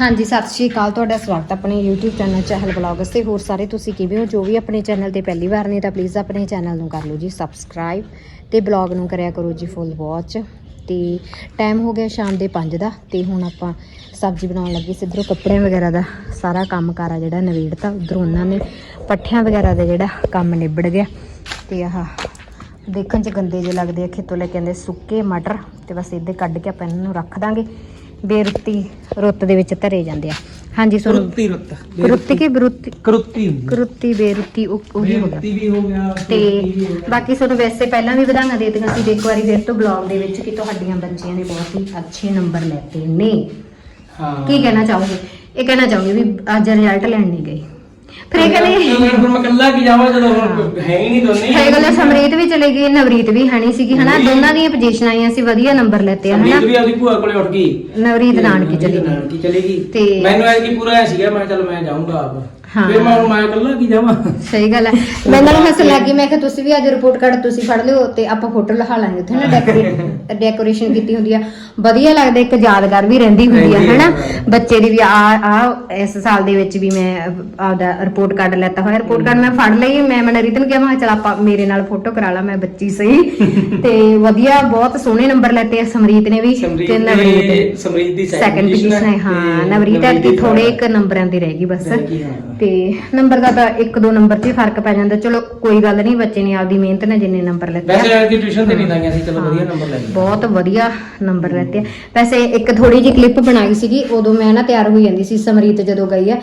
ਹਾਂਜੀ, ਸਤਿ ਸ਼੍ਰੀ ਅਕਾਲ। ਤੁਹਾਡਾ ਸਵਾਗਤ ਹੈ ਆਪਣੇ YouTube ਚੈਨਲ ਚਹਿਲ ਬਲੌਗਸ ਤੇ। ਹੋਰ ਸਾਰੇ ਤੁਸੀਂ ਕਿਵੇਂ ਹੋ? ਜੋ ਵੀ ਆਪਣੇ ਚੈਨਲ ਤੇ ਪਹਿਲੀ ਵਾਰ ਨੇ ਤਾਂ ਪਲੀਜ਼ ਆਪਣੇ ਚੈਨਲ ਨੂੰ ਕਰ ਲਓ ਜੀ ਸਬਸਕ੍ਰਾਈਬ ਤੇ ਬਲੌਗ ਨੂੰ ਕਰਿਆ ਕਰੋ ਜੀ ਫੁੱਲ ਵਾਚ ਤੇ ਟਾਈਮ ਹੋ ਗਿਆ ਸ਼ਾਮ ਦੇ 5 ਦਾ ਤੇ ਹੁਣ ਆਪਾਂ ਸਬਜ਼ੀ ਬਣਾਉਣ ਲੱਗੇ ਸੀ। ਇੱਧਰੋਂ ਕੱਪੜਿਆਂ ਵਗੈਰਾ ਦਾ ਸਾਰਾ ਕੰਮ ਕਾਰਾ ਜਿਹੜਾ ਨਵੇੜਤਾ ਉਧਰ ਉਹਨਾਂ ਨੇ ਪੱਠਿਆਂ ਵਗੈਰਾ ਦਾ ਜਿਹੜਾ ਕੰਮ ਨਿਬੜ ਗਿਆ। ਤੇ ਆਹ ਦੇਖਣ 'ਚ ਗੰਦੇ ਜਿਹੇ ਲੱਗਦੇ ਆ। ਖੇਤੋਂ ਲੈ ਕੇ ਆਂਦੇ ਸੁੱਕੇ ਮਟਰ ਤੇ ਬਸ ਇੱਦੇ ਕੱਢ ਕੇ ਆਪਾਂ ਇਹਨਾਂ ਨੂੰ ਰੱਖ ਦਾਂਗੇ। ਬੇਰੁੱਤੀ ਰੁੱਤ ਦੇ ਵਿੱਚ ਧਰੇ ਜਾਂਦੇ ਆ। ਹਾਂਜੀ ਸੋਨੂੰ ਕਰੁੱਤੀ ਰੁੱਤ ਰੁੱਤੀ ਕੀ ਬਰੁੱਤੀ? ਕਰੁੱਤੀ ਹੁੰਦੀ। ਕਰੁੱਤੀ ਬੇਰੁੱਤੀ ਉਹ ਉਹੀ ਹੋ ਗਿਆ ਬੇਰੁੱਤੀ ਵੀ ਹੋ ਗਿਆ ਤੇ ਕਰੁੱਤੀ ਵੀ ਹੋ ਗਿਆ। ਬਾਕੀ ਤੁਹਾਨੂੰ ਵੈਸੇ ਪਹਿਲਾਂ ਵੀ ਵਧਾਈਆਂ ਦੇ ਦਿੱਤੀਆਂ ਸੀ ਤੇ ਇੱਕ ਵਾਰੀ ਫਿਰ ਤੋਂ ਬਲੌਗ ਦੇ ਵਿੱਚ ਕਿ ਤੁਹਾਡੀਆਂ ਬੱਚੀਆਂ ਨੇ ਬਹੁਤ ਹੀ ਅੱਛੇ ਨੰਬਰ ਲੈਤੇ ਨੇ। ਹਾਂ। ਕੀ ਕਹਿਣਾ ਚਾਹੋਗੇ? ਇਹ ਕਹਿਣਾ ਚਾਹੋਗੇ ਵੀ ਅੱਜ ਰਿਜ਼ਲਟ ਲੈਣ ਨਹੀਂ ਗਏ। ਫਿਰ ਇਹ ਕਹਿੰਦੇ ਫਿਰ ਮੈਂ ਇਕੱਲਾ ਕੀ ਜਾਵਾਂ ਜਦੋਂ ਹੁਣ ਹੈ ਹੀ ਨਹੀਂ ਦੋਨੇ ਹੈ। ਗੱਲ ਸਮਰੀਤ ਵੀ ਚਲੇ ਗਈ ਨਵਰੀਤ ਵੀ ਹਣੀ ਸੀਗੀ ਹਨਾ? ਦੋਨਾਂ ਦੀਆਂ ਪੋਜੀਸ਼ਨਾਂ ਆਈਆਂ ਸੀ ਵਧੀਆ ਨੰਬਰ ਲੈਤੇ ਆ ਹਨਾ? ਸਮਰੀਤ ਵੀ ਆਪਦੀ ਭੂਆ ਕੋਲੇ ਉੱਠ ਗਈ। ਨਵਰੀਤ ਨਾਨਕੀ ਚਲੀ ਗਈ। ਨਾਨਕੀ ਚਲੀ ਗਈ। ਤੇ- ਮੈਨੂੰ ਐ ਕਿ ਪੂਰਾ ਐ ਸੀਗਾ ਮੈਂ ਕਿਹਾ ਚੱਲ ਮੈਂ ਜਾਊਂਗਾ ਆਪ। ਹਾਂ। ਫਿਰ ਮੈਂ ਹੁਣ ਮੈਂ ਇਕੱਲਾ ਕੀ ਜਾਵਾਂ? ਸਹੀ ਗੱਲ ਹੈ। ਮੈਂ ਨਾਲ ਹੱਸ ਲੱਗੀ ਮੈਂ ਕਿਹਾ ਤੁਸੀਂ ਵੀ ਅੱਜ ਰਿਪੋਰਟ ਕਾਰਡ ਤੁਸੀਂ ਫੜ ਲਿਓ ਤੇ ਆਪਾਂ ਫੋਟੋ ਲਹਾ ਲਾਂਗੇ ਉੱਥੇ ਨਾ ਡੈਕੋਰੇਟ ਡੈਕੋਰੇਸ਼ਨ ਕੀਤੀ ਹੁੰਦੀ ਆ। ਵਧੀਆ ਲੱਗਦਾ ਇੱਕ ਯਾਦਗਾਰ ਵੀ ਰਹਿੰਦੀ ਹੁੰਦੀ ਆ ਰਹਿੰਦੀ ਆ, ਹੈਨਾ? ਹਾਂ। ਬੱਚੇ ਦੀ ਵੀ ਆ ਆ ਇਸ ਸਾਲ ਦੇ ਵਿੱਚ ਵੀ ਮੈਂ ਆਪਦਾ ਰਿਪੋਰਟ ਕਾਰਡ ਲੈਤਾ ਹੋਇਆ। ਰਿਪੋਰਟ ਕਾਰਡ ਮੈਂ ਫੜ ਲਈ ਮੈਂ ਮਨਰੀਤ ਨੂੰ ਕਿਹਾ ਮੈਂ ਚਲ ਆਪਾਂ ਮੇਰੇ ਨਾਲ ਫੋਟੋ ਕਰਾ ਲਾ ਮੈਂ ਬੱਚੀ ਸਹੀ। ਤੇ ਵਧੀਆ ਬਹੁਤ ਸੋਹਣੇ ਨੰਬਰ ਲੈਤੇ ਆ ਸਮਰੀਤ ਨੇ ਵੀ ਸਮਰੀਤ ਤੇ ਦੀ ਨਵਰੀਤ ਸਮਰੀਤ ਦੀ ਸੈਕੰਡ ਪੋਜੀਸ਼ਨ ਹੈ ਹਾਂ ਨਵਰੀਤ ਐਤਕੀ ਥੋੜੇ ਇੱਕ ਨੰਬਰਾਂ ਦੀ ਰਹਿ ਗਈ ਬਸ। ਰਹਿ ਗਈ, ਹਾਂ। ਤੇ ਨੰਬਰ ਦਾ ਤਾਂ ਇੱਕ ਦੋ ਨੰਬਰ 'ਚ ਹੀ ਫ਼ਰਕ ਪੈ ਜਾਂਦਾ। ਚਲੋ ਕੋਈ ਗੱਲ ਨਹੀਂ ਬੱਚੇ ਨੇ ਆਪਦੀ ਮਿਹਨਤ ਨਾਲ ਜਿੰਨੇ ਨੰਬਰ ਲੈਤੇ ਵੈਸੇ ਆ ਐ ਕਿ ਟਿਊਸ਼ਨ ਤੇ ਨਹੀਂ ਲਾਈਆਂ ਸੀ ਚਲੋ ਵਧੀਆ ਨੰਬਰ ਲੈ ਗਏ ਬਹੁਤ ਵਧੀਆ ਨੰਬਰ ਲੈਤੇ ਆ ਵੈਸੇ ਇੱਕ ਥੋੜੀ ਜਿਹੀ ਕਲਿੱਪ ਬਣਾਈ ਸੀਗੀ ਉਦੋਂ ਮੈਂ ਨਾ ਤਿਆਰ ਹੋਈ ਜਾਂਦੀ ਸੀ ਸਮਰੀਤ ਜਦੋਂ ਗਈ ਆ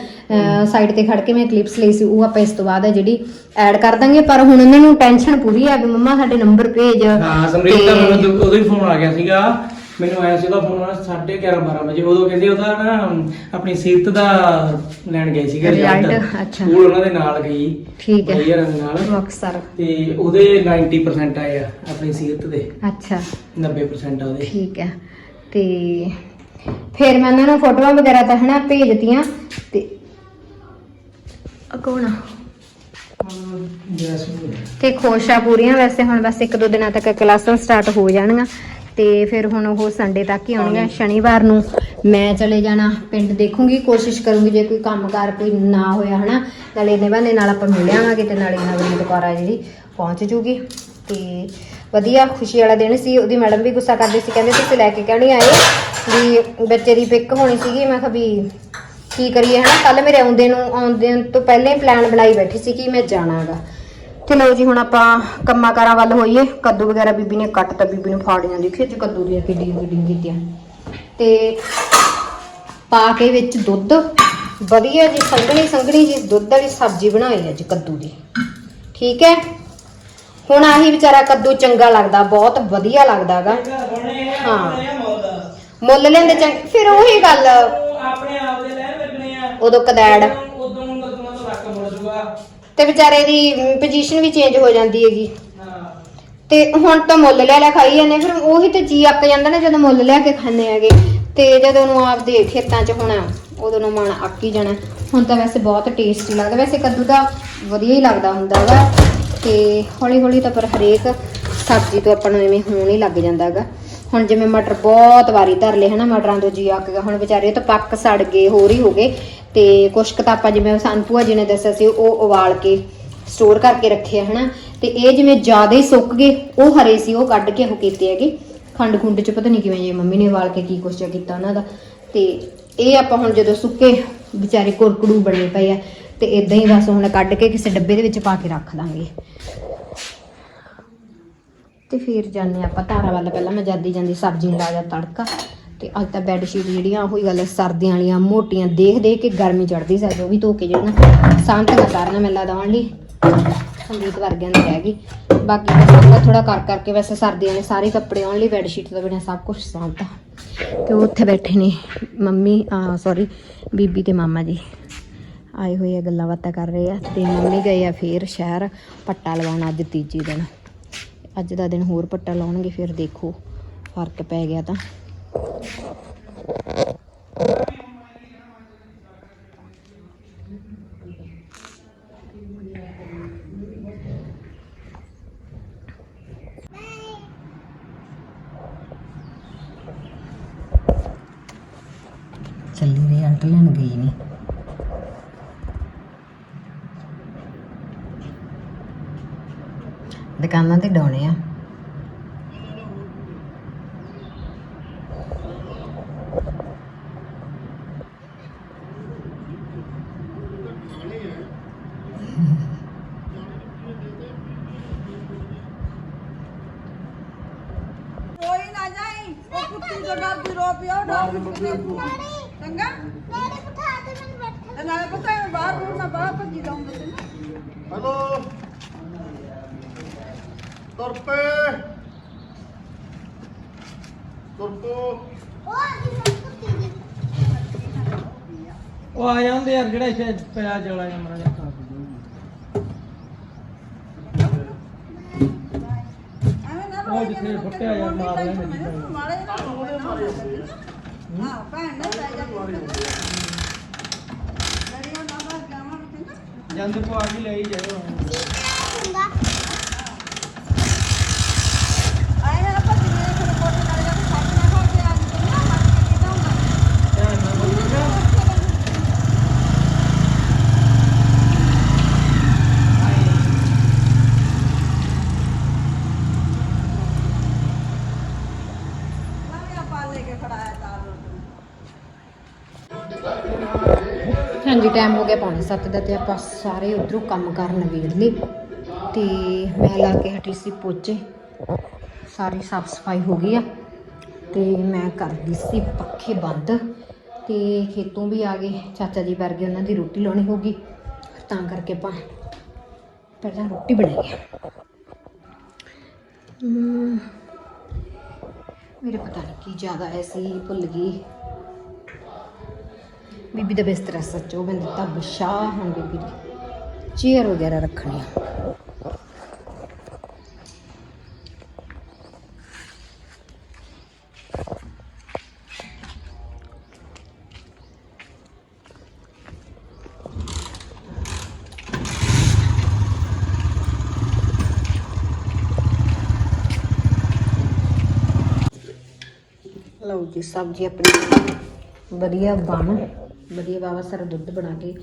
ਸਾਈਡ ਤੇ ਖੜ ਕੇ ਮੈਂ ਕਲਿੱਪਸ ਲਈ ਸੀ ਉਹ ਆਪਾਂ ਇਸ ਤੋਂ ਬਾਅਦ ਆ ਜਿਹੜੀ ਐਡ ਕਰ ਦਾਂਗੇ ਪਰ ਹੁਣ ਉਹਨਾਂ ਨੂੰ ਟੈਨਸ਼ਨ ਪੂਰੀ ਆ ਵੀ ਮੰਮਾ ਸਾਡੇ ਨੰਬਰ ਭੇਜ। ਹਾਂ ਸਮਰੀਤ ਦਾ ਤੇ- ਮੈਨੂੰ ਉਦੋਂ- ਉਦੋਂ ਹੀ ਫੋਨ ਆ ਗਿਆ ਸੀਗਾ ਮੈਨੂੰ ਆਇਆ ਸੀ ਉਹਦਾ ਫੋਨ ਆਇਆ 11:30 12 ਵਜੇ। ਉਦੋਂ ਕਹਿੰਦੇ ਉਹਦਾ ਨਾ ਆਪਣੀ ਸੀਰਤ ਦਾ ਲੈਣ ਗਏ ਸੀਗੇ। ਅੱਛਾ। ਸਕੂਲ ਉਹਨਾਂ ਦੇ ਨਾਲ ਗਈ। ਠੀਕ ਹੈ। ਵਧੀਆ ਰੰਗ ਨਾਲ। ਮੁਕਤਸਰ ਤੇ ਉਹਦੇ 90% ਆਏ ਆ ਆਪਣੀ ਸੀਰਤ ਦੇ। ਅੱਛਾ। 90% ਆ ਉਹਦੇ। ਠੀਕ ਹੈ। ਤੇ ਫਿਰ ਮੈਂ ਉਹਨਾਂ ਨੂੰ ਫੋਟੋਆਂ ਵਗੈਰਾ ਤਾਂ ਹਨਾ ਭੇਜਤੀਆਂ ਤੇ ਆ ਕੌਣ ਆ? ਜੈਸਮੀਨ। ਤੇ ਖੁਸ਼ ਆ ਪੂਰੀਆਂ ਵੈਸੇ ਹੁਣ ਬਸ ਇੱਕ ਦੋ ਦਿਨਾਂ ਤੱਕ ਕਲਾਸਾਂ ਸਟਾਰਟ ਹੋ ਜਾਣਗੀਆਂ। ਤੇ ਫਿਰ ਹੁਣ ਉਹ ਸੰਡੇ ਤੱਕ ਹੀ ਆਉਣਗੀਆਂ ਸ਼ਨੀਵਾਰ ਨੂੰ ਮੈਂ ਚਲੇ ਜਾਣਾ ਪਿੰਡ ਦੇਖੂੰਗੀ ਕੋਸ਼ਿਸ਼ ਕਰੂੰਗੀ ਜੇ ਕੋਈ ਕੰਮਕਾਰ ਕੋਈ ਨਾ ਹੋਇਆ ਹਨਾ ਨਾਲੇ ਇਹਨੇ ਬਹਾਨੇ ਨਾਲ ਆਪਾਂ ਮਿਲ ਆਵਾਂਗੇ ਤੇ ਨਾਲੇ ਨਵਰੀਤ ਕੌਰ ਆ ਜਿਹੜੀ ਪਹੁੰਚ ਜੂਗੀ। ਤੇ ਵਧੀਆ ਖੁਸ਼ੀ ਵਾਲਾ ਦਿਨ ਸੀ ਉਹਦੀ ਮੈਡਮ ਵੀ ਗੁੱਸਾ ਕਰਦੀ ਸੀ ਕਹਿੰਦੇ ਤੁਸੀਂ ਲੈ ਕੇ ਕਿਉਂ ਨਹੀਂ ਆਏ? ਵੀ ਬੱਚੇ ਦੀ ਪਿਕ ਹੋਣੀ ਸੀਗੀ ਮੈਂ ਕਿਹਾ ਵੀ ਕੀ ਕਰੀਏ ਹਨਾ ਕੱਲ ਮੇਰੇ ਆਉਂਦੇ ਨੂੰ ਆਉਂਦੇ ਤੋਂ ਪਹਿਲਾਂ ਹੀ ਪਲਾਨ ਬਣਾਈ ਬੈਠੀ ਸੀ ਕਿ ਮੈਂ ਜਾਣਾਗਾ। ਤੇ ਲਓ ਜੀ ਹੁਣ ਆਪਾਂ ਕੰਮਾਂ ਕਾਰਾਂ ਵੱਲ ਹੋਈਏ। ਕੱਦੂ ਵਗੈਰਾ ਬੀਬੀ ਨੇ ਕੱਟ ਤਾਂ ਬੀਬੀ ਨੂੰ ਫਾੜੀਆਂ ਦੇਖੀ ਅੱਜ ਕੱਦੂ ਦੀਆਂ ਕਿੱਡੀਆਂ ਕਿੱਡੀਆਂ ਕੀਤੀਆਂ। ਤੇ ਪਾ ਕੇ ਵਿੱਚ ਦੁੱਧ। ਵਧੀਆ ਜੀ ਸੰਘਣੀ ਸੰਘਣੀ ਜੀ ਦੁੱਧ ਵਾਲੀ ਸਬਜ਼ੀ ਬਣਾਈ ਅੱਜ ਕੱਦੂ ਦੀ। ਠੀਕ ਹੈ? ਹੁਣ ਆਹੀ ਵਿਚਾਰਾ ਕੱਦੂ ਚੰਗਾ ਲੱਗਦਾ ਬਹੁਤ ਵਧੀਆ ਲੱਗਦਾਗਾ ਹਾਂ। ਮੁੱਲ ਲੈਂਦੇ ਚੰਗ ਫਿਰ ਉਹੀ ਗੱਲ। ਆਪਣੇ ਆਪ ਦੇ ਲੈ ਲੱਗਣੇ ਆ। ਉਦੋਂ ਕਦੈੜ ਉਦੋਂ ਨੂੰ ਤਾਂ ਤੁਹਾਨੂੰ ਰੱਖ ਮੁੜ ਜੂਗਾ ਤੇ ਵਿਚਾਰੇ ਦੀ ਪੋਜੀਸ਼ਨ ਵੀ ਚੇਂਜ ਹੋ ਜਾਂਦੀ ਹੈਗੀ। ਤੇ ਹੁਣ ਤਾਂ ਮੁੱਲ ਲੈ ਲੈ ਖਾਈ ਜਾਂਦੇ ਫਿਰ ਉਹੀ ਤੇ ਜੀ ਅੱਕ ਜਾਂਦਾ ਨਾ ਜਦੋਂ ਮੁੱਲ ਲਿਆ ਕੇ ਖਾਂਦੇ ਹੈਗੇ। ਤੇ ਜਦੋਂ ਨੂੰ ਆਪਦੇ ਖੇਤਾਂ 'ਚ ਹੋਣਾ ਉਦੋਂ ਨੂੰ ਮਨ ਅੱਕ ਹੀ ਜਾਣਾ। ਹੁਣ ਤਾਂ ਵੈਸੇ ਬਹੁਤ ਟੇਸਟੀ ਲੱਗਦਾ, ਵੈਸੇ ਕੱਦੂ ਦਾ ਵਧੀਆ ਹੀ ਲੱਗਦਾ ਹੁੰਦਾ ਵਾ ਤੇ ਹੌਲੀ ਹੌਲੀ ਤਾਂ ਪਰ ਹਰੇਕ ਸਬਜ਼ੀ ਤੋਂ ਆਪਾਂ ਨੂੰ ਐਵੇਂ ਹੋਣ ਹੀ ਲੱਗ ਜਾਂਦਾ ਹੈਗਾ। ਹੁਣ ਜਿਵੇਂ ਮਟਰ ਬਹੁਤ ਵਾਰੀ ਧਰ ਲਏ ਹਨਾ, ਮਟਰਾਂ ਤੋਂ ਜੀ ਅੱਕ ਗਿਆ। ਹੁਣ ਵਿਚਾਰੇ ਤਾਂ ਪੱਕ ਸੜ ਗਏ, ਹੋਰ ਹੀ ਹੋ ਗਏ। ਤੇ ਕੁਛ ਕਿਤਾਬਾਂ ਜਿਵੇਂ ਸਾਨੂੰ ਭੂਆ ਜੀ ਨੇ ਦੱਸਿਆ ਸੀ, ਉਹ ਉਬਾਲ ਕੇ ਸਟੋਰ ਕਰਕੇ ਰੱਖੇ ਆ, ਹਨਾ? ਤੇ ਇਹ ਜਿਵੇਂ ਜ਼ਿਆਦਾ ਹੀ ਸੁੱਕ ਗਏ, ਉਹ ਹਰੇ ਸੀ, ਉਹ ਕੱਢ ਕੇ ਉਹ ਕੀਤੇ ਹੈਗੇ। ਖੰਡ ਖੁੰਡ ਚ ਪਤਾ ਨਹੀਂ ਕਿਵੇਂ ਜੇ ਮੰਮੀ ਨੇ ਵਾਲ ਕੇ ਕੀ ਕੁਛ ਕੀਤਾ ਉਹਨਾਂ ਦਾ। ਤੇ ਇਹ ਆਪਾਂ ਹੁਣ ਜਦੋਂ ਸੁੱਕੇ, ਵਿਚਾਰੇ ਕੁਰਕੜੂ ਬਣੇ ਪਏ ਆ, ਤੇ ਇਦਾਂ ਹੀ ਬਸ ਹੁਣ ਕੱਢ ਕੇ ਕਿਸੇ ਡੱਬੇ ਦੇ ਵਿੱਚ ਪਾ ਕੇ ਰੱਖ ਦਾਂਗੇ। ਤੇ ਫਿਰ ਜਾਂਦੇ ਆਪਾਂ ਧਾਰਾ ਵੱਲ। ਪਹਿਲਾਂ ਮੈਂ ਜਾਂਦੀ ਜਾਂਦੀ ਸਬਜ਼ੀ ਨੂੰ ਲਾ ਜਾ ਤੜਕਾ। ਤੇ ਅੱਜ ਤਾਂ ਬੈੱਡ ਸ਼ੀਟ ਜਿਹੜੀਆਂ, ਉਹੀ ਗੱਲ ਸਰਦੀਆਂ ਵਾਲੀਆਂ, ਮੋਟੀਆਂ, ਦੇਖ ਦੇਖ ਕੇ ਗਰਮੀ ਚੜਦੀ ਸੀ ਉਹ ਵੀ ਧੋ ਕੇ ਜਿਹੜਾ ਜਿਹੜੀਆਂ ਸਾਂਭੀਆਂ ਕਰਨਾ ਮੈਂ ਲਾਦਾ ਲਈ ਸੰਗੀਤ ਵਰਗਿਆਂ ਦੀ ਰਹਿ ਗਈ। ਬਾਕੀ ਬਸ ਥੋੜਾ ਕਰ, ਕਰਕੇ ਵੈਸੇ ਸਰਦੀਆਂ ਨੇ ਸਾਰੇ ਕੱਪੜੇ ਆਉਣ ਲਈ ਬੈੱਡ ਸ਼ੀਟ ਤੋਂ ਬਿਨਾਂ ਸਭ ਕੁਝ ਸਾਂਭਤਾ। ਤੇ ਉਹ ਉੱਥੇ ਬੈਠੇ ਨੇ, ਮੰਮੀ ਸੌਰੀ ਬੀਬੀ ਤੇ ਮਾਮਾ ਜੀ। ਆਏ ਹੋਏ ਆ, ਗੱਲਾਂ ਬਾਤਾਂ ਕਰ ਰਹੇ ਆ। ਤੇ ਮੰਮੀ ਗਏ ਆ ਫੇਰ ਸ਼ਹਿਰ, ਪੱਟਾ ਲਵਾਉਣ ਅੱਜ ਤੀਜੀ ਦਿਨ। ਅੱਜ ਦਾ ਦਿਨ ਹੋਰ ਪੱਟਾ ਲਾਉਣਗੇ, ਫਿਰ ਦੇਖੋ, ਫ਼ਰਕ ਪੈ ਗਿਆ ਤਾਂ। ਚੱਲੀ ਰਿਜ਼ਲਟ ਲੈਣ ਗਈ ਨਹੀਂ ਦੁਕਾਨਾਂ ਤੇ ਡਾਉਣੇ ਆ ਕੋਈ ਨਾ ਜਾਈ ਉਹ ਕੁੱਤੀ ਦਾ ਡਰ ਦੀ ਰੋ ਪਿਆ ਡਰ ਦੀ ਕੁੱਤੀ ਚੰਗਾ? ਮੇਰੇ ਬਿਠਾ ਦੇ ਮੈਨੂੰ ਬੈਠਾ ਨਾਲੇ ਪਤਾ ਹੈ ਬਾਹਰ ਨੂੰ ਨਾ ਬਾਹਰ ਭੱਜੀ ਜਾਉਂਦੇ ਤੇ ਨਾ। ਹੈਲੋ। ਤੁਰ ਪਏ ਤੁਰ ਪੋ ਉਹ ਮੈਂ ਆ ਜਾਂਦੇ ਯਾਰ ਜਿਹੜਾ ਇੱਥੇ ਪਿਆ ਚਲਾ ਜਾਂ ਮਰਾ ਜਾ ਉਹ ਜਿੱਥੇ ਫੁੱਟਿਆ ਯਾਰ ਮਾਰ ਲੈਣੇ ਮੈਨੂੰ ਮਾਰੇ ਨਾ ਹਾਂ ਭੈਣ ਨੇ ਲੈ ਜਾ ਲੜੀਆਂ ਨਾ ਬਸ ਜਾਵਾਂ ਚੰਗਾ ਜੰਦ ਕੋ ਆ? ਕੇ ਲੈ ਹੀ ਜਾਓ ਹੁੰਦਾ ਆਏ ਨਾ ਭੱਜੀ ਮੇਰੇ ਫਿਰ ਕੋਟੇ ਨਾਲ ਜਾ ਕੇ ਸੱਟ ਨਾ ਖਾ ਕੇ ਆ ਗਈ ਨਾ ਮਰ ਕੇ ਕਿਦਾਂ ਹੁੰਦਾ ਧਿਆਨ ਨਾਲ ਬੋਲੂਗਾ ਨਵੀਆਂ ਪਾਲ ਲੈ ਕੇ ਖੜਾਇਆ ਤਾਲ ਰੋਟੀ ਹਾਂਜੀ ਟਾਈਮ ਹੋ ਗਿਆ, ਪੌਣੇ 7 ਦਾ ਤੇ ਆਪਾਂ ਸਾਰੇ ਉਧਰੋਂ ਕੰਮ ਕਰਨ ਨਵੇੜ ਲਏ ਤੇ ਮੈਂ ਲਾ ਕੇ ਹਟੀ ਸੀ ਪੋਚੇ। ਸਾਰੀ ਸਾਫ਼ ਸਫ਼ਾਈ ਹੋ ਗਈ ਆ। ਤੇ ਮੈਂ ਕਰਦੀ ਸੀ ਪੱਖੇ ਬੰਦ। ਤੇ ਖੇਤੋਂ ਵੀ ਆ ਗਏ। ਚਾਚਾ ਜੀ ਵਰਗੇ ਉਹਨਾਂ ਦੀ ਰੋਟੀ ਲਾਉਣੀ ਹੋਗੀ ਤਾਂ ਕਰਕੇ ਆਪਾਂ ਪਹਿਲਾਂ ਰੋਟੀ ਬਣਾਈ ਆ। ਮੇਰੇ ਪਤਾ ਨਹੀਂ ਕੀ ਜ਼ਿਆਦਾ ਐਸੀ ਭੁੱਲ ਗਈ। ਬੀਬੀ ਦਾ ਬਿਸਤਰਾ ਸੱਚੋ ਮੈਂ ਦਿੱਤਾ ਵਿਛਾ ਹੁਣ ਬੀਬੀ ਦੀ ਚੇਅਰ ਵਗੈਰਾ ਰੱਖਣੀ ਆ ਲਓ ਜੀ, ਸਬਜ਼ੀ ਆਪਣੀ ਵਧੀਆ ਬਣ ਵਧੀਆ ਬਾਵਾ ਸਾਰਾ ਦੁੱਧ ਬਣਾ ਕੇ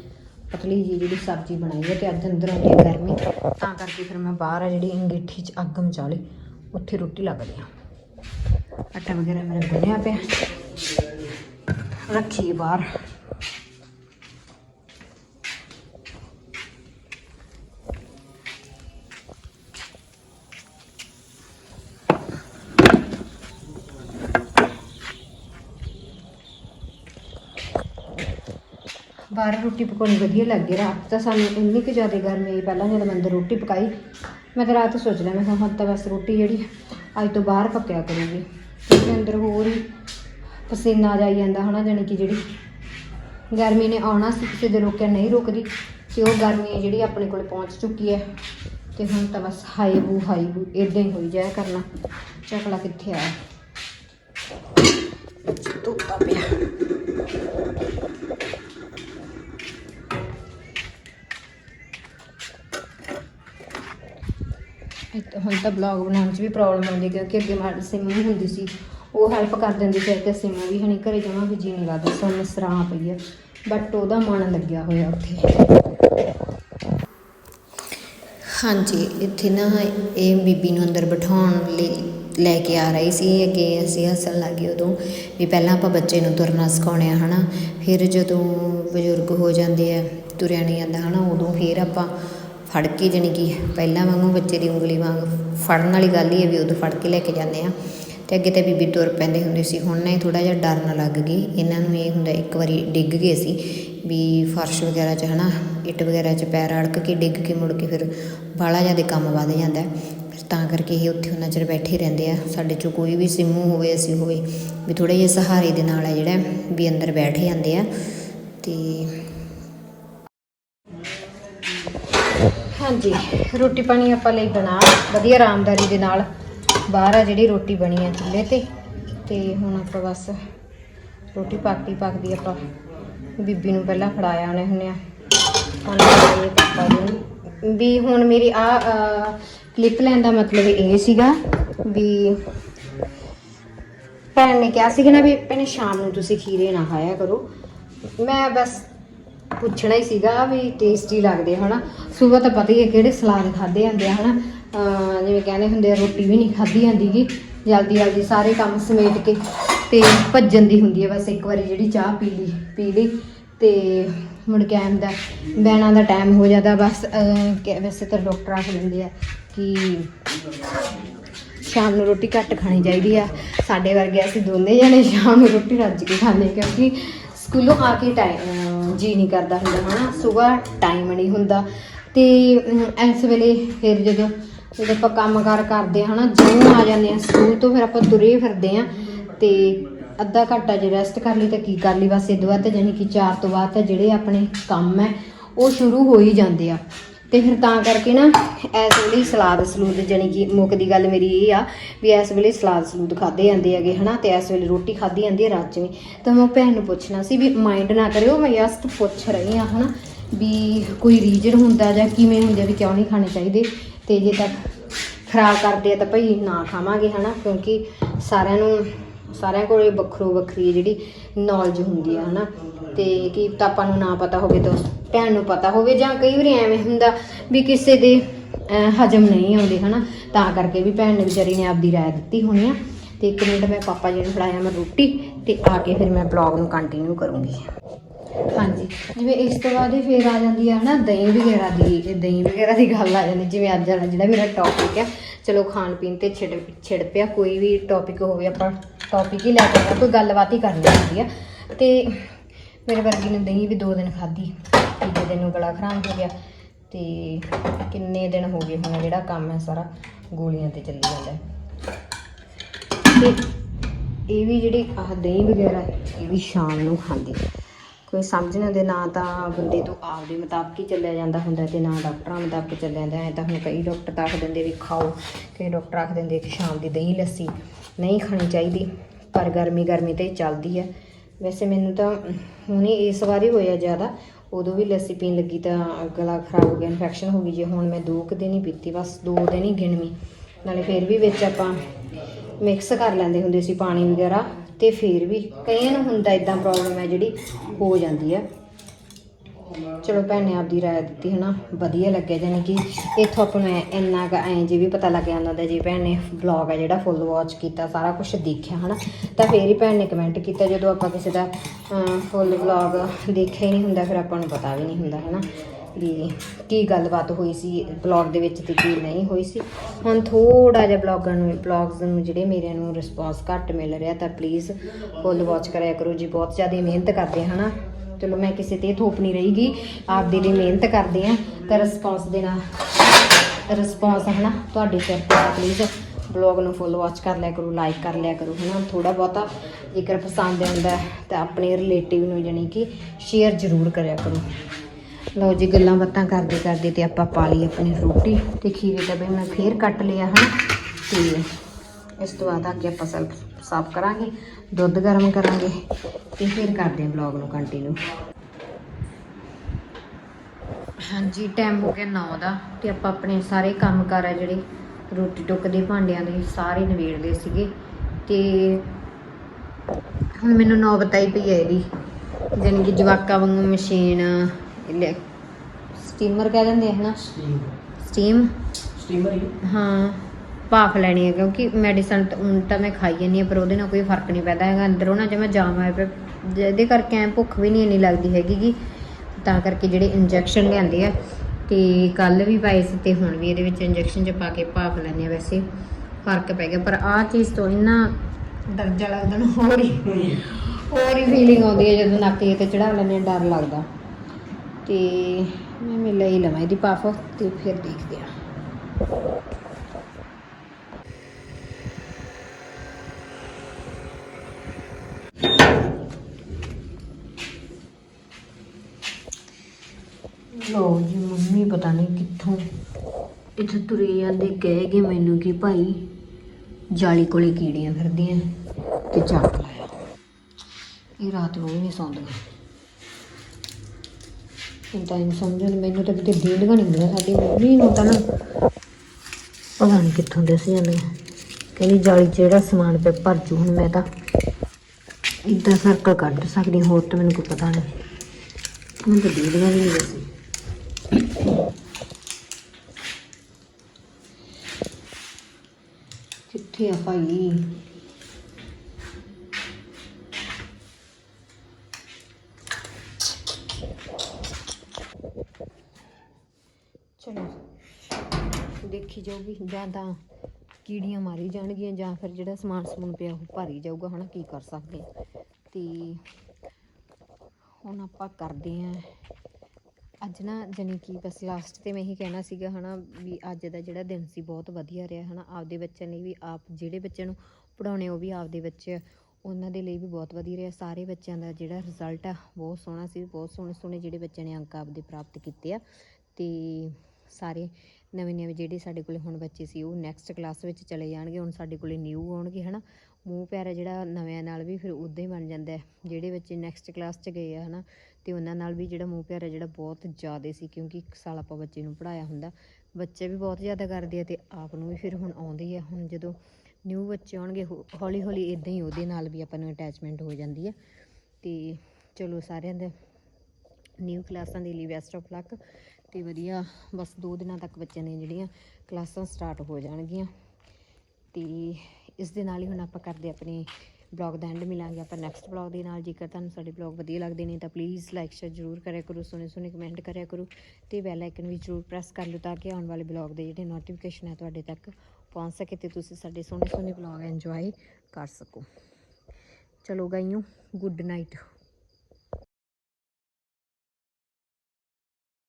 ਪਤਲੀ ਜੀ ਜਿਹੜੀ ਸਬਜ਼ੀ ਬਣਾਈ ਹੈ ਤੇ ਅੱਜ ਅੰਦਰ ਆਉਂਦੀ ਹੈ ਗਰਮੀ, ਤਾਂ ਕਰਕੇ ਫਿਰ ਮੈਂ ਬਾਹਰ ਆ ਜਿਹੜੀ ਅੰਗੀਠੀ 'ਚ ਅੱਗ ਮਚਾ ਲਈ, ਉੱਥੇ ਰੋਟੀ ਲੱਗਦੀ ਆ ਆਟਾ ਵਗੈਰਾ ਮੇਰਾ ਗੁੰਨਿਆ ਪਿਆ। ਰੱਖੀ ਬਾਹਰ। ਬਾਹਰ ਰੋਟੀ ਪਕਾਉਣੀ ਵਧੀਆ ਲੱਗੀ ਰਾਤ ਤਾਂ ਸਾਨੂੰ ਇੰਨੀ ਕੁ ਜ਼ਿਆਦਾ ਗਰਮੀ ਆਈ, ਪਹਿਲਾਂ ਜਦੋਂ ਮੈਂ ਅੰਦਰ ਰੋਟੀ ਪਕਾਈ, ਮੈਂ ਤਾਂ ਰਾਤ ਸੋਚ ਲਿਆ, ਮੈਂ ਕਿਹਾ ਹੁਣ ਤਾਂ ਬਸ ਰੋਟੀ ਜਿਹੜੀ ਅੱਜ ਤੋਂ ਬਾਹਰ ਪੱਕਿਆ ਕਰੂਗੀ। ਕਿਉਂਕਿ ਅੰਦਰ ਹੋਰ ਹੀ ਪਸੀਨਾ ਜਾਈ ਜਾਂਦਾ ਹਨਾ, ਜਾਣੀ ਕਿ ਜਿਹੜੀ ਗਰਮੀ ਨੇ ਆਉਣਾ ਸੀ, ਕਿਸੇ ਦੇ ਰੋਕਿਆ ਨਹੀਂ ਰੁਕਦੀ, ਤੇ ਉਹ ਗਰਮੀ ਹੈ ਜਿਹੜੀ ਆਪਣੇ ਕੋਲ ਪਹੁੰਚ ਚੁੱਕੀ ਹੈ। ਤੇ ਹੁਣ ਤਾਂ ਬਸ ਹਾਈ ਬੂ ਹਾਈ ਬੂ ਇਦਾਂ ਹੀ ਹੋਈ ਜਾਇਆ ਕਰਨਾ। ਚੱਕਲਾ ਕਿੱਥੇ ਆਇਆ। ਧੁੱਪਾ ਪਿਆ। ਇੱਕ ਹੁਣ ਤਾਂ ਬਲੌਗ ਬਣਾਉਣ 'ਚ ਵੀ ਪ੍ਰੋਬਲਮ ਆਉਂਦੀ ਕਿਉਂਕਿ ਅੱਗੇ ਮਾੜੀ ਸਿਮੂ ਹੁੰਦੀ ਸੀ। ਉਹ ਹੈਲਪ ਕਰ ਦਿੰਦੀ ਸੀ ਤੇ ਸਿਮੂ ਵੀ ਹਣੀ ਘਰੇ ਜਮਾ ਵੀ ਜੀ ਨਹੀਂ ਲੱਗਦਾ ਸੁਣ ਸਰਾਂ ਪਈ ਹੈ ਬਟ ਉਹਦਾ ਮਨ ਲੱਗਿਆ ਹੋਇਆ ਉੱਥੇ। ਹਾਂਜੀ, ਇੱਥੇ ਨਾ ਇਹ ਬੀਬੀ ਨੂੰ ਅੰਦਰ ਬਿਠਾਉਣ ਲਈ ਲੈ ਕੇ ਆ ਰਹੀ ਸੀ। ਅੱਗੇ ਅਸੀਂ ਹੱਸਣ ਲੱਗੇ ਉਦੋਂ ਵੀ ਪਹਿਲਾਂ ਆਪਾਂ ਬੱਚੇ ਨੂੰ ਤੁਰਨਾ ਸਿਖਾਉਣੇ ਆ, ਹਨਾ। ਫਿਰ ਜਦੋਂ ਬਜ਼ੁਰਗ ਹੋ ਜਾਂਦੇ ਆ, ਤੁਰਿਆ ਨਹੀਂ ਜਾਂਦਾ, ਹਨਾ, ਉਦੋਂ ਫਿਰ ਆਪਾਂ ਫੜ ਕੇ ਜਾਣੀ ਕਿ ਪਹਿਲਾਂ ਵਾਂਗੂ ਬੱਚੇ ਦੀ ਉਂਗਲੀ ਵਾਂਗ ਫੜਨ ਵਾਲੀ ਗੱਲ ਹੀ ਹੈ ਵੀ ਉਦੋਂ ਫੜ ਕੇ ਲੈ ਕੇ ਜਾਂਦੇ ਆ। ਤੇ ਅੱਗੇ ਤੇ ਬੀਬੀ ਤੁਰ ਪੈਂਦੇ ਹੁੰਦੇ ਸੀ। ਹੁਣ ਨਾ ਇਹ ਥੋੜਾ ਜਿਹਾ ਡਰਨ ਲੱਗ ਗਈ। ਇਹਨਾਂ ਨੂੰ ਇਹ ਹੁੰਦਾ ਇੱਕ ਵਾਰੀ ਡਿੱਗ ਗਏ ਸੀ ਵੀ ਫਰਸ਼ ਵਗੈਰਾ 'ਚ ਹਨਾ, ਇੱਟ ਵਗੈਰਾ 'ਚ ਪੈਰ ਅੜਕ ਕੇ ਡਿੱਗ ਕੇ ਮੁੜ ਕੇ ਫਿਰ ਬਾਹਲਾ ਜ਼ਿਆਦਾ ਕੰਮ ਵੱਧ ਜਾਂਦਾ ਫਿਰ ਤਾਂ ਕਰਕੇ ਇਹ ਉੱਥੇ ਉਹਨਾਂ ਚਿਰ ਬੈਠੇ ਰਹਿੰਦੇ ਆ। ਸਾਡੇ 'ਚੋਂ ਕੋਈ ਵੀ ਸਿੰਮੂ ਹੋਵੇ, ਅਸੀਂ ਹੋਵੇ, ਵੀ ਥੋੜੇ ਜਿਹਾ ਸਹਾਰੇ ਦੇ ਨਾਲ ਹੈ ਜਿਹੜਾ, ਵੀ ਅੰਦਰ ਬੈਠ ਜਾਂਦੇ ਆ। ਤੇ ਹਾਂਜੀ, ਰੋਟੀ ਪਾਣੀ ਆਪਾਂ ਲਈ ਬਣਾ ਵਧੀਆ ਆਰਾਮਦਾਰੀ ਦੇ ਨਾਲ ਬਾਹਰ ਆ ਜਿਹੜੀ ਰੋਟੀ ਬਣੀ ਹੈ ਚੁੱਲ੍ਹੇ ਤੇ। ਤੇ ਹੁਣ ਆਪਾਂ ਬਸ ਰੋਟੀ ਪੱਕਦੀ ਪੱਕਦੀ ਆਪਾਂ। ਬੀਬੀ ਨੂੰ ਪਹਿਲਾਂ ਫੜਾਇਆ ਉਹਨੇ ਹੁੰਨੇ ਆ ਹੁਣ ਪਾਪਾ ਜੀ ਵੀ ਹੁਣ ਮੇਰੀ ਆ ਕਲਿੱਪ ਲੈਣ ਦਾ ਮਤਲਬ ਇਹ ਸੀਗਾ ਵੀ ਭੈਣ ਨੇ ਕਿਹਾ ਸੀ ਕਿ ਨਾ ਵੀ ਭੈਣੇ ਸ਼ਾਮ ਨੂੰ ਤੁਸੀਂ ਖੀਰੇ ਨਾ ਖਾਇਆ ਕਰੋ। ਮੈਂ ਬਸ ਪੁੱਛਣਾ ਹੀ ਸੀਗਾ ਵੀ ਟੇਸਟੀ ਲੱਗਦੇ ਆ, ਹਨਾ? ਸਵੇਰ ਤਾਂ ਪਤਾ ਹੀ ਹੈ ਕਿਹੜੇ ਸਲਾਦ ਖਾਦੇ ਜਾਂਦੇ ਆ ਹਨਾ? ਅਹ ਜਿਵੇਂ ਕਹਿੰਦੇ ਹੁੰਦੇ ਆ ਰੋਟੀ ਵੀ ਨਹੀਂ ਖਾਦੀ ਜਾਂਦੀਗੀ ਜਲਦੀ ਜਲਦੀ ਸਾਰੇ ਕੰਮ ਸਮੇਟ ਕੇ ਤੇ ਭੱਜਣ ਦੀ ਹੁੰਦੀ ਹੈ ਬਸ ਇੱਕ ਵਾਰੀ ਜਿਹੜੀ ਚਾਹ ਪੀ ਲਈ ਪੀ ਲਈ। ਤੇ ਮੁੜ ਕੇ ਆਉਣ ਦਾ ਬੈਣਾ ਦਾ ਟਾਈਮ ਹੋ ਜਾਂਦਾ ਬਸ ਵੈਸੇ ਤਾਂ ਡਾਕਟਰ ਆਖ ਦਿੰਦੇ ਆ ਕਿ ਸ਼ਾਮ ਨੂੰ ਰੋਟੀ ਘੱਟ ਖਾਣੀ ਚਾਹੀਦੀ ਆ। ਸਾਡੇ ਵਰਗੇ ਅਸੀਂ ਦੋਨੇ ਜਣੇ ਸ਼ਾਮ ਨੂੰ ਰੋਟੀ ਰੱਜ ਕੇ ਖਾਂਦੇ ਕਿਉਂਕਿ ਸਕੂਲੋਂ ਆ ਕੇ ਟਾਈਮ ਜੀ ਨਹੀਂ ਕਰਦਾ ਹੁੰਦਾ, ਹਨਾ? ਸਵੇਰ ਟਾਈਮ ਨਹੀਂ ਹੁੰਦਾ। ਤੇ ਇਸ ਵੇਲੇ ਫਿਰ ਜਦੋਂ ਜਦੋਂ ਆਪਾਂ ਕੰਮਕਾਰ ਕਰਦੇ ਆ ਹਨਾ, ਜਿਉਂ ਆ ਜਾਂਦੇ ਆ ਸਕੂਲ ਤੋਂ, ਫਿਰ ਆਪਾਂ ਤੁਰੇ ਫਿਰਦੇ ਆ ਤੇ ਅੱਧਾ ਘੰਟਾ ਜੇ ਰੈਸਟ ਕਰ ਲਈ ਤਾਂ ਕੀ ਕਰ ਲਈ? ਬਸ ਇਹ ਤੋਂ ਬਾਅਦ ਤਾਂ ਜਾਣੀ ਕਿ 4 ਤੋਂ ਬਾਅਦ ਤਾਂ ਜਿਹੜੇ ਆਪਣੇ ਕੰਮ ਹੈ, ਉਹ ਸ਼ੁਰੂ ਹੋ ਹੀ ਜਾਂਦੇ ਆ। ਤੇ ਫਿਰ ਤਾਂ ਕਰਕੇ ਨਾ ਇਸ ਵੇਲੇ ਸਲਾਦ ਸਲੂਦ ਜਾਣੀ ਕਿ ਮੁੱਕ ਦੀ ਗੱਲ ਮੇਰੀ ਇਹ ਆ ਵੀ ਇਸ ਵੇਲੇ ਸਲਾਦ ਸਲੂਦ ਖਾਦੇ ਜਾਂਦੇ ਹੈਗੇ, ਹਨਾ? ਤੇ ਇਸ ਵੇਲੇ ਰੋਟੀ ਖਾਦੀ ਜਾਂਦੀ ਹੈ ਰਾਤ 'ਚ ਵੀ। ਤਾਂ ਮੈਂ ਭੈਣ ਨੂੰ ਪੁੱਛਣਾ ਸੀ ਵੀ ਮਾਈਂਡ ਨਾ ਕਰਿਓ, ਮੈਂ ਜਸਟ ਪੁੱਛ ਰਹੀ ਆ ਹਨਾ? ਵੀ ਕੋਈ ਰੀਜਨ ਹੁੰਦਾ ਜਾਂ ਕਿਵੇਂ ਹੁੰਦੇ ਆ ਵੀ ਕਿਉਂ ਨਹੀਂ ਖਾਣੇ ਚਾਹੀਦੇ? ਤੇ ਜੇ ਤਾਂ ਖਰਾਬ ਕਰਦੇ ਆ ਤਾਂ ਭਈ ਨਾ ਖਾਵਾਂਗੇ, ਹਨਾ? ਕਿਉਂਕਿ ਸਾਰਿਆਂ ਨੂੰ ਸਾਰਿਆਂ ਕੋਲ ਵੱਖਰੋ ਵੱਖਰੀ ਜਿਹੜੀ ਨੌਲੇਜ ਹੁੰਦੀ ਆ, ਹਨਾ? ਤੇ ਕੀ ਤਾਂ ਆਪਾਂ ਨੂੰ ਨਾ ਪਤਾ ਹੋਵੇ ਤਾਂ ਭੈਣ ਨੂੰ ਪਤਾ ਹੋਵੇ, ਜਾਂ ਕਈ ਵਾਰੀ ਐਵੇਂ ਹੁੰਦਾ ਵੀ ਕਿਸੇ ਦੇ ਹਜਮ ਨਹੀਂ ਆਉਂਦੇ, ਹਨਾ? ਤਾਂ ਕਰਕੇ ਵੀ ਭੈਣ ਨੇ ਵਿਚਾਰੀ ਨੇ ਆਪਦੀ ਰਾਏ ਦਿੱਤੀ ਹੋਣੀ ਆ। ਤੇ ਇੱਕ ਮਿੰਟ ਮੈਂ ਪਾਪਾ ਜੀ ਨੂੰ ਫੜਾਇਆ ਮੈਂ ਰੋਟੀ, ਤੇ ਆ ਕੇ ਫਿਰ ਮੈਂ ਬਲੌਗ ਨੂੰ ਕੰਟੀਨਿਊ ਕਰੂੰਗੀ। ਹਾਂਜੀ। ਜਿਵੇਂ ਇਸ ਤੋਂ ਬਾਅਦ ਹੀ ਫੇਰ ਆ ਜਾਂਦੀ ਹੈ ਹਨਾ, ਦਹੀਂ ਵਗੈਰਾ ਦੀ, ਇਹ ਦਹੀਂ ਵਗੈਰਾ ਦੀ ਗੱਲ ਆ ਜਾਂਦੀ, ਜਿਵੇਂ ਅੱਜ ਵਾਲਾ ਜਿਹੜਾ ਮੇਰਾ ਟੌਪਿਕ ਹੈ ਚਲੋ ਖਾਣ ਪੀਣ ਤੇ ਛਿੜ ਛਿੜ ਪਿਆ, ਕੋਈ ਵੀ ਟੌਪਿਕ ਹੋਵੇ ਆਪਾਂ ਟੌਪਿਕ ਹੀ ਲੈ ਕੇ ਆਉਣਾ ਕੋਈ ਗੱਲਬਾਤ ਹੀ ਕਰਨੀ ਹੁੰਦੀ ਆ। ਤੇ ਮੇਰੇ ਵਰਗੀ ਨੇ ਦਹੀਂ ਵੀ ਦੋ ਦਿਨ ਖਾਧੀ, ਤੀਜੇ ਦਿਨ ਨੂੰ ਗਲਾ ਖਰਾਬ ਹੋ ਗਿਆ, ਤੇ ਕਿੰਨੇ ਦਿਨ ਹੋ ਗਏ ਹੁਣ ਜਿਹੜਾ ਕੰਮ ਹੈ ਸਾਰਾ, ਗੋਲੀਆਂ ਤੇ ਚੱਲੀ ਜਾਂਦਾ ਹੈ। ਤੇ ਇਹ ਵੀ ਜਿਹੜੀ ਆਹ ਦਹੀਂ ਵਗੈਰਾ ਇਹ ਵੀ ਸ਼ਾਮ ਨੂੰ ਖਾਂਦੀ ਕੋਈ ਸਮਝਣ ਦੇ, ਨਾ ਤਾਂ ਬੰਦੇ ਤੋਂ ਆਪਦੇ ਮੁਤਾਬਕ ਹੀ ਚੱਲਿਆ ਜਾਂਦਾ ਹੁੰਦਾ ਤੇ ਨਾ ਡਾਕਟਰਾਂ ਮੁਤਾਬਕ ਚੱਲਿਆ ਜਾਂਦਾ। ਐ ਤਾਂ ਹੁਣ ਕਈ ਡਾਕਟਰ ਤਾਂ ਆਖ ਦਿੰਦੇ ਵੀ ਖਾਓ, ਕਈ ਡਾਕਟਰ ਆਖ ਦਿੰਦੇ ਕਿ ਸ਼ਾਮ ਦੀ ਦਹੀਂ ਲੱਸੀ ਨਹੀਂ ਖਾਣੀ ਚਾਹੀਦੀ, ਪਰ ਗਰਮੀ ਗਰਮੀ ਤੇ ਹੀ ਚੱਲਦੀ ਹੈ ਵੈਸੇ ਮੈਨੂੰ ਤਾਂ ਹੁਣੇ ਇਸ ਵਾਰੀ ਹੋਇਆ ਜ਼ਿਆਦਾ, ਉਦੋਂ ਵੀ ਲੱਸੀ ਪੀਣ ਲੱਗੀ ਤਾਂ ਗਲਾ ਖਰਾਬ ਹੋ ਗਿਆ ਇਨਫੈਕਸ਼ਨ ਹੋ ਗਈ ਜੇ, ਹੁਣ ਮੈਂ ਦੋ ਕੁ ਦਿਨ ਹੀ ਪੀਤੀ, ਬਸ ਦੋ ਦਿਨ ਹੀ ਗਿਣਵੀਂ ਨਾਲੇ ਫਿਰ ਵੀ ਵਿੱਚ ਆਪਾਂ ਮਿਕਸ ਕਰ ਲੈਂਦੇ ਹੁੰਦੇ ਸੀ ਪਾਣੀ ਵਗੈਰਾ। ਤੇ ਫਿਰ ਵੀ ਕਈਆਂ ਨੂੰ ਹੁੰਦਾ ਇਦਾਂ ਪ੍ਰੋਬਲਮ ਹੈ ਜਿਹੜੀ ਹੋ ਜਾਂਦੀ ਹੈ। ਚਲੋ ਭੈਣ ਨੇ ਆਪਦੀ ਰਾਏ ਦਿੱਤੀ ਹਨਾ, ਵਧੀਆ ਲੱਗਿਆ ਜਾਨੀ ਕਿ ਇੱਥੋਂ ਆਪਾਂ ਨੂੰ ਐ- ਇੰਨਾ ਕ ਐਂ ਜੇ ਵੀ ਪਤਾ ਲੱਗ ਜਾਂਦਾ ਹੁੰਦਾ ਜੀ ਭੈਣ ਨੇ ਵਲੌਗ ਹੈ ਜਿਹੜਾ ਫੁੱਲ ਵਾਚ ਕੀਤਾ, ਸਾਰਾ ਕੁਝ ਦੇਖਿਆ ਹਨਾ, ਤਾਂ ਫੇਰ ਹੀ ਭੈਣ ਨੇ ਕਮੈਂਟ ਕੀਤਾ। ਜਦੋਂ ਆਪਾਂ ਕਿਸੇ ਦਾ ਫੁੱਲ ਵਲੌਗ ਦੇਖਿਆ ਹੀ ਨਹੀਂ ਹੁੰਦਾ, ਫਿਰ ਆਪਾਂ ਨੂੰ ਪਤਾ ਵੀ ਨਹੀਂ ਹੁੰਦਾ ਹਨਾ। ਵੀ ਕੀ ਗੱਲਬਾਤ ਹੋਈ ਸੀ ਬਲੌਗ ਦੇ ਵਿੱਚ ਤੇ ਕੀ ਨਹੀਂ ਹੋਈ ਸੀ। ਹੁਣ ਥੋੜਾ ਜਿਹਾ ਬਲੌਗਾਂ ਨੂੰ ਬਲੌਗਸ ਨੂੰ ਜਿਹੜੇ ਮੇਰੇ ਨੂੰ ਰਿਸਪੌਂਸ ਘੱਟ ਮਿਲ ਰਿਹਾ ਤਾਂ ਪਲੀਜ਼ ਫੁੱਲ ਵਾਚ ਕਰਿਆ ਕਰੋ ਜੀ, ਬਹੁਤ ਜ਼ਿਆਦਾ ਮਿਹਨਤ ਕਰਦੇ ਆ, ਹਨਾ। ਚਲੋ ਮੈਂ ਕਿਸੇ ਤੇ ਥੋਪ ਨਹੀਂ ਰਹੀਗੀ ਆਪਦੇ ਲਈ ਮਿਹਨਤ ਕਰਦੇ ਆ, ਤਾਂ ਰਿਸਪੌਂਸ ਦੇਣਾ ਰਿਸਪੌਂਸ ਹਨਾ। ਤੁਹਾਡੇ ਸਿਰ ਤੇ ਪਲੀਜ਼ ਬਲੌਗ ਨੂੰ ਫੁੱਲ ਵਾਚ ਕਰ ਲਿਆ ਕਰੋ ਲਾਈਕ ਕਰ ਲਿਆ ਕਰੋ, ਹਨਾ। ਥੋੜਾ ਬਹੁਤਾ ਜੇਕਰ ਪਸੰਦ ਆਉਂਦਾ ਤਾਂ ਆਪਣੇ ਰਿਲੇਟਿਵ ਨੂੰ ਜਾਨੀ ਕਿ ਸ਼ੇਅਰ ਜ਼ਰੂਰ ਕਰਿਆ ਕਰੋ। ਲਓ ਜੀ, ਗੱਲਾਂ ਬਾਤਾਂ ਕਰਦੇ ਕਰਦੇ ਤੇ ਆਪਾਂ ਪਾ ਲਈ ਆਪਣੀ ਰੋਟੀ ਤੇ ਖੀਰੇ ਦਾ ਬਈ ਮੈਂ ਫੇਰ ਕੱਟ ਲਿਆ ਹਨਾ? ਤੇ ਇਸ ਤੋਂ ਬਾਅਦ ਆ ਕੇ ਆਪਾਂ ਸੈਲਫ ਸਾਫ਼ ਕਰਾਂਗੇ, ਦੁੱਧ ਗਰਮ ਕਰਾਂਗੇ ਤੇ ਫਿਰ ਕਰਦੇ ਹਾਂ ਬਲੌਗ ਨੂੰ ਕੰਟੀਨਿਊ ਹਾਂਜੀ ਟਾਈਮ ਹੋ ਗਿਆ 9 ਦਾ ਤੇ ਆਪਾਂ ਆਪਣੇ ਸਾਰੇ ਕੰਮ ਕਾਰ ਆ ਜਿਹੜੇ, ਰੋਟੀ ਟੁੱਕ ਦੇ ਭਾਂਡਿਆਂ ਦੇ ਸਾਰੇ ਨਵੇੜ ਸੀਗੇ ਤੇ ਹੁਣ ਮੈਨੂੰ ਨੌਬਤ ਆਈ ਪਈ ਹੈ ਇਹਦੀ, ਜਾਣੀ ਕਿ ਜਵਾਕਾਂ ਵਾਂਗੂ ਮਸ਼ੀਨ ਸਟੀਮਰ ਕਹਿ ਦਿੰਦੇ ਹਨਾ ਸਟੀਮ ਸਟੀਮਰ ਹੀ ਹਾਂ ਭਾਫ ਲੈਣੀ ਹੈ ਕਿਉਂਕਿ ਮੈਡੀਸਨ ਤਾਂ ਮੈਂ ਖਾਈ ਜਾਂਦੀ ਹਾਂ ਪਰ ਉਹਦੇ ਨਾਲ ਕੋਈ ਫ਼ਰਕ ਨਹੀਂ ਪੈਂਦਾ ਹੈਗਾ ਅੰਦਰੋਂ ਨਾ ਜਿਵੇਂ ਜਾਮ ਆਇਆ ਪਿਆ ਜਿਹਦੇ ਕਰਕੇ ਐ ਭੁੱਖ ਵੀ ਨਹੀਂ ਇੰਨੀ ਲੱਗਦੀ ਹੈਗੀ ਗੀ ਤਾਂ ਕਰਕੇ ਜਿਹੜੇ ਇੰਜੈਕਸ਼ਨ ਲਿਆਂਦੇ ਆ ਤੇ ਕੱਲ ਵੀ ਪਾਏ ਸੀ ਤੇ ਹੁਣ ਵੀ ਇਹਦੇ ਵਿੱਚ ਇੰਜੈਕਸ਼ਨ ਚ ਪਾ ਕੇ ਭਾਫ ਲੈਂਦੇ ਆ ਵੈਸੇ ਫ਼ਰਕ ਪੈ ਗਿਆ ਪਰ ਆਹ ਚੀਜ਼ ਤੋਂ ਇੰਨਾ ਦਰਜਾ ਲੱਗਦਾ ਨਾ ਹੋਰ ਹੀ ਹੋਰ ਹੀ ਫੀਲਿੰਗ ਆਉਂਦੀ ਹੈ ਜਦੋਂ ਨੱਕ ਤੇ ਚੜਾ ਲੈਂਦੇ ਆ ਡਰ ਲੱਗਦਾ ਤੇ ਮੈਂ ਮਿਲ ਹੀ ਲਵਾਂ ਇਹਦੀ ਭਾਫ ਤੇ ਫਿਰ ਦੇਖਦੇ ਆ ਲੋ ਜੀ, ਮੰਮੀ ਪਤਾ ਨਹੀਂ ਕਿੱਥੋਂ ਇੱਥੇ ਤੁਰੇ ਜਾਂਦੇ ਕਹਿ ਗਏ ਮੈਨੂੰ ਕਿ ਭਾਈ ਜਾਲੀ ਕੋਲੇ ਕੀੜੀਆਂ ਫਿਰਦੀਆਂ ਤੇ ਚੱਕ ਲਾਇਆ। ਇਹ ਰਾਤ ਨੂੰ ਵੀ ਨਹੀਂ ਸੌਂਦੀਆਂ। ਹੁਣ ਸਮਝਣ ਮੈਨੂੰ ਤਾਂ ਕਿਤੇ ਦੀਨ ਗਣੀ ਹੁੰਦਾ ਸਾਡੀ ਮੰਮੀ ਨੂੰ ਤਾਂ ਨਾ ਪਤਾ ਨਹੀਂ ਕਿੱਥੋਂ ਦਿਸ ਜਾਂਦੀਆਂ ਕਹਿੰਦੀ ਜਾਲੀ 'ਚ ਜਿਹੜਾ ਸਮਾਨ ਪਿਆ ਭਰ ਜੂ, ਹੁਣ ਮੈਂ ਤਾਂ ਇਦਾਂ ਸਰਕਲ ਕੱਢ ਸਕਦੀ ਹੋਰ ਤਾਂ ਮੈਨੂੰ ਕੋਈ ਪਤਾ ਨਹੀਂ। ਮੈਨੂੰ ਤਾਂ ਦੀਦੀਆਂ ਵੀ ਨਹੀਂ ਵੈਸੇ ਕਿੱਥੇ ਆ ਭਾਈ? ਚਲੋ ਦੇਖੀ ਜਾਊਗੀ ਜਾਂ ਤਾਂ ਕੀੜੀਆਂ ਮਾਰੀ ਜਾਣਗੀਆਂ ਜਾਂ ਫਿਰ ਜਿਹੜਾ ਸਮਾਨ ਸਮੂਨ ਪਿਆ ਉਹ ਭਾਰੀ ਜਾਊਗਾ ਹਨਾ ਕੀ ਕਰ ਸਕਦੇ ਆ। ਤੇ ਹੁਣ ਆਪਾਂ ਕਰਦੇ ਆਂ। ਅੱਜ ਨਾ ਜਾਣੀ ਕਿ ਬਸ ਲਾਸਟ ਤੇ ਮੈਂ ਇਹੀ ਕਹਿਣਾ ਸੀਗਾ ਹਨਾ ਵੀ ਅੱਜ ਦਾ ਜਿਹੜਾ ਦਿਨ ਸੀ ਬਹੁਤ ਵਧੀਆ ਰਿਹਾ ਹਨਾ। ਆਪਦੇ ਬੱਚਿਆਂ ਲਈ ਵੀ ਆਪ ਜਿਹੜੇ ਬੱਚਿਆਂ ਨੂੰ ਪੜਾਉਣੇ ਉਹ ਵੀ ਆਪਦੇ ਬੱਚੇ ਆ, ਉਹਨਾਂ ਦੇ ਲਈ ਵੀ ਬਹੁਤ ਵਧੀਆ ਰਿਹਾ। ਸਾਰੇ ਬੱਚਿਆਂ ਦਾ ਜਿਹੜਾ ਰਿਜ਼ਲਟ ਆ ਬਹੁਤ ਸੋਹਣਾ ਸੀ ਬਹੁਤ ਸੋਹਣੇ ਸੋਹਣੇ ਜਿਹੜੇ ਬੱਚਿਆਂ ਨੇ ਅੰਕ ਆਪਦੇ ਪ੍ਰਾਪਤ ਕੀਤੇ ਆ। ਤੇ ਸਾਰੇ ਨਵੇਂ ਨਵੇਂ ਜਿਹੜੇ ਸਾਡੇ ਕੋਲੇ ਹੁਣ ਬੱਚੇ ਸੀ, ਉਹ ਨੈਕਸਟ ਕਲਾਸ ਵਿੱਚ ਚਲੇ ਜਾਣਗੇ, ਹੁਣ ਸਾਡੇ ਕੋਲੇ ਨਿਊ ਆਉਣਗੇ, ਹਨਾ। ਮੂੰਹ ਪਿਆਰਾ ਜਿਹੜਾ ਨਵਿਆਂ ਨਾਲ ਵੀ ਫਿਰ ਉਦਾਂ ਹੀ ਬਣ ਜਾਂਦਾ ਜਿਹੜੇ ਬੱਚੇ ਨੈਕਸਟ ਕਲਾਸ 'ਚ ਗਏ ਆ, ਹਨਾ, ਤੇ ਉਹਨਾਂ ਨਾਲ ਵੀ ਜਿਹੜਾ ਮੂੰਹ ਪਿਆਰਾ ਜਿਹੜਾ ਬਹੁਤ ਜ਼ਿਆਦਾ ਸੀ, ਕਿਉਂਕਿ ਇੱਕ ਸਾਲ ਆਪਾਂ ਬੱਚੇ ਨੂੰ ਪੜਾਇਆ ਹੁੰਦਾ, ਬੱਚੇ ਵੀ ਬਹੁਤ ਜ਼ਿਆਦਾ ਕਰਦੇ ਆ ਤੇ ਆਪ ਨੂੰ ਵੀ ਫਿਰ ਹੁਣ ਆਉਂਦੇ ਹੀ ਆ। ਹੁਣ ਜਦੋਂ ਨਿਊ ਬੱਚੇ ਆਉਣਗੇ ਹੌਲੀ ਹੌਲੀ ਇਦਾਂ ਹੀ ਉਹਦੇ ਨਾਲ ਵੀ ਆਪਾਂ ਨੂੰ ਅਟੈਚਮੈਂਟ ਹੋ ਜਾਂਦੀ ਹੈ ਤੇ ਚਲੋ ਸਾਰਿਆਂ ਦਾ ਨਿਊ ਕਲਾਸਾਂ ਦੇ ਲਈ ਬੈਸਟ ਆਫ ਲੱਕ ਤੇ ਵਧੀਆ, ਬਸ 2 ਦਿਨਾਂ ਤੱਕ ਬੱਚਿਆਂ ਦੀਆਂ ਜਿਹੜੀਆਂ ਕਲਾਸਾਂ ਸਟਾਰਟ ਹੋ ਜਾਣਗੀਆਂ। ਤੇ ਇਸ ਦੇ ਨਾਲ ਹੀ ਹੁਣ ਆਪਾਂ ਕਰਦੇ ਆਪਣੇ ਬਲੌਗ ਦਾ ਐਂਡ ਮਿਲਾਂਗੇ। ਆਪਾਂ ਨੈਕਸਟ ਬਲੌਗ ਦੇ ਨਾਲ ਜੇਕਰ ਤੁਹਾਨੂੰ ਸਾਡੇ ਬਲੌਗ ਵਧੀਆ ਲੱਗਦੇ ਨੇ ਤਾਂ ਪਲੀਜ਼ ਲਾਈਕ ਸ਼ੇਅਰ ਜ਼ਰੂਰ ਕਰਿਆ ਕਰੋ, ਸੋਹਣੇ ਸੋਹਣੇ ਕਮੈਂਟ ਕਰਿਆ ਕਰੋ ਤੇ ਬੈਲ ਆਈਕਨ ਵੀ ਜ਼ਰੂਰ ਪ੍ਰੈਸ ਕਰ ਲਓ ਤਾਂ ਕਿ ਆਉਣ ਵਾਲੇ ਬਲੌਗ ਦੇ ਜਿਹੜੇ ਨੋਟੀਫਿਕੇਸ਼ਨ ਹੈ ਤੁਹਾਡੇ ਤੱਕ ਪਹੁੰਚ ਸਕੇ ਤੇ ਤੁਸੀਂ ਸਾਡੇ ਸੋਹਣੇ ਸੋਹਣੇ ਬਲੌਗ ਐਂਜੋਏ ਕਰ ਸਕੋ। ਚਲੋ ਗਾਈਓ ਗੁੱਡ ਨਾਈਟ